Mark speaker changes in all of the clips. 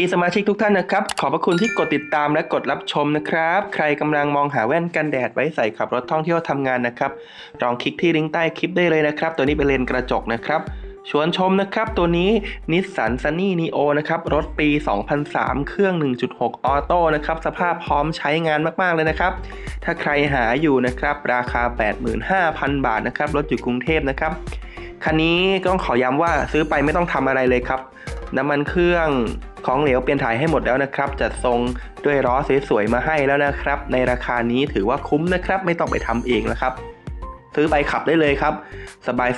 Speaker 1: อีสมาชิกทุกท่านนะครับ ขอบพระคุณที่กดติดตามและกดรับชมนะครับ ใครกำลังมองหาแว่นกันแดดไว้ใส่ขับรถท่องเที่ยวทำงานนะครับ ลองคลิกที่ลิงก์ใต้คลิปได้เลยนะครับ ตัวนี้เป็นเลนกระจกนะครับชวนชมนะครับ ตัวนี้นิสสันซันนี่นีโอนะครับ รถปี 2003 เครื่อง 1.6 ออโต้นะครับ สภาพพร้อมใช้งานมาก ๆ เลยนะครับ ถ้าใครหาอยู่นะครับ ราคา 85,000 บาทนะครับ รถอยู่กรุงเทพนะครับ คันนี้ก็ต้องขอย้ำว่าซื้อไปไม่ต้องทำอะไรเลยครับ น้ำมันเครื่องของเหลวเปลี่ยนถ่ายให้หมดแล้วนะครับ จัดทรงด้วยล้อสวยๆมาให้แล้วนะครับ ในราคานี้ถือว่าคุ้มนะครับ ไม่ต้องไปทำเองนะครับ ซื้อไปขับได้เลยครับ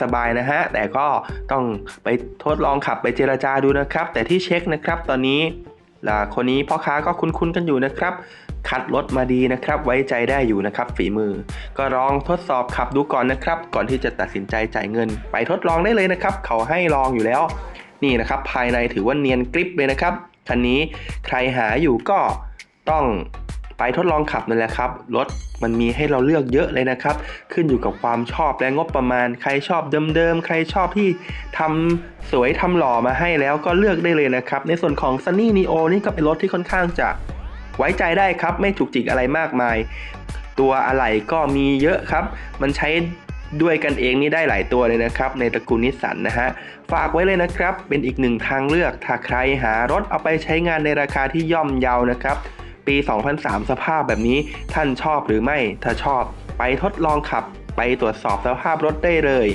Speaker 1: สบายๆนะฮะแต่ก็ต้องไปทดลองขับไปเจราจาดูนะครับ แต่ที่เช็คนะครับ ตอนนี้ ล่ะคนนี้พ่อค้าก็คุ้นๆกันอยู่นะครับ คัดรถมาดีนะครับ ไว้ใจได้อยู่นะครับ ฝีมือ ก็ลองทดสอบขับดูก่อนนะครับ ก่อนที่จะตัดสินใจจ่ายเงิน ไปทดลองได้เลยนะครับ เขาให้ลองอยู่แล้ว นี่นะครับ ภายในถือว่าเนียนกริปเลยนะครับคันนี้ใครหาอยู่ก็ต้อง ไปทดลองขับนั่นแหละครับ รถมันมีให้เราเลือกเยอะเลยนะครับ ขึ้นอยู่กับความชอบและงบประมาณ ใครชอบเดิมๆ ใครชอบที่ทำสวยทำหล่อมาให้แล้วก็เลือกได้เลยนะครับ ในส่วนของ Sunny Neo นี่ก็เป็นรถที่ค่อนข้างจะไว้ใจได้ครับ ไม่จุกจิกอะไรมากมาย ตัวอะไหล่ก็มีเยอะครับ มันใช้ด้วยกันเองนี่ได้หลายตัวเลยนะครับ ในตระกูลนิสสันนะฮะ ฝากไว้เลยนะครับ เป็นอีกหนึ่งทางเลือก ถ้าใครหารถเอาไปใช้งานในราคาที่ย่อมเยานะครับ ปี 2003 สภาพแบบนี้ท่านชอบหรือไม่ ถ้าชอบไปทดลองขับ ไปตรวจสอบสภาพรถได้เลย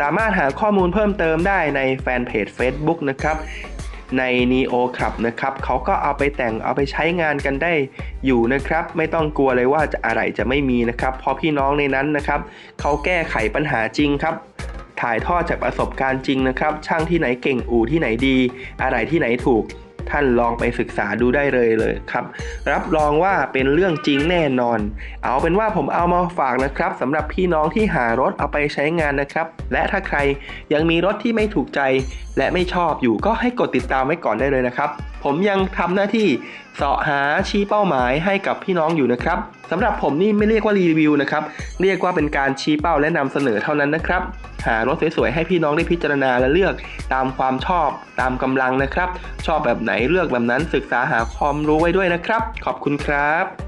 Speaker 1: สามารถหาข้อมูลเพิ่มเติมได้ในแฟนเพจ Facebook นะครับใน Neo Club นะครับเขาก็เอาไปแต่งเอาไปใช้งานกันได้อยู่นะครับ ไม่ต้องกลัวเลยว่าจะอะไรจะไม่มีนะครับเพราะพี่น้องในนั้นนะครับเขาแก้ไขปัญหาจริงครับ ถ่ายทอดจากประสบการณ์จริงนะครับ ช่างที่ไหนเก่งอู่ที่ไหนดี อะไรที่ไหนถูก ท่านลองไปศึกษาดูได้เลยเลยครับ รับรองว่าเป็นเรื่องจริงแน่นอน เอาเป็นว่าผมเอามาฝากนะครับสำหรับพี่น้องที่หารถเอาไปใช้งานนะครับ และถ้าใครยังมีรถที่ไม่ถูกใจ และไม่ชอบอยู่ก็ให้กดติดตามไว้ก่อนได้เลยนะครับ ผมยังทำหน้าที่เสาะหาชี้เป้าหมายให้กับพี่น้องอยู่นะครับสำหรับผมนี่ไม่เรียกว่ารีวิวนะครับเรียกว่าเป็นการชี้เป้าและนำเสนอเท่านั้นนะครับหารถสวยๆให้พี่น้องได้พิจารณาและเลือกตามความชอบตามกำลังนะครับ ชอบแบบไหนเลือกแบบนั้นศึกษาหาความรู้ไว้ด้วยนะครับ ขอบคุณครับ